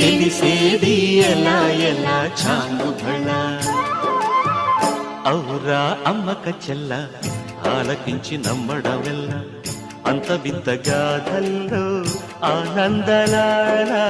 తెలిసేది ఎలా ఎలా? చాంగుబళ ఔరా అమ్మక చెల్ల ఆలకించి నమ్మడమెల్ల. అంత వింత గాథల్లో ఆనందలాలా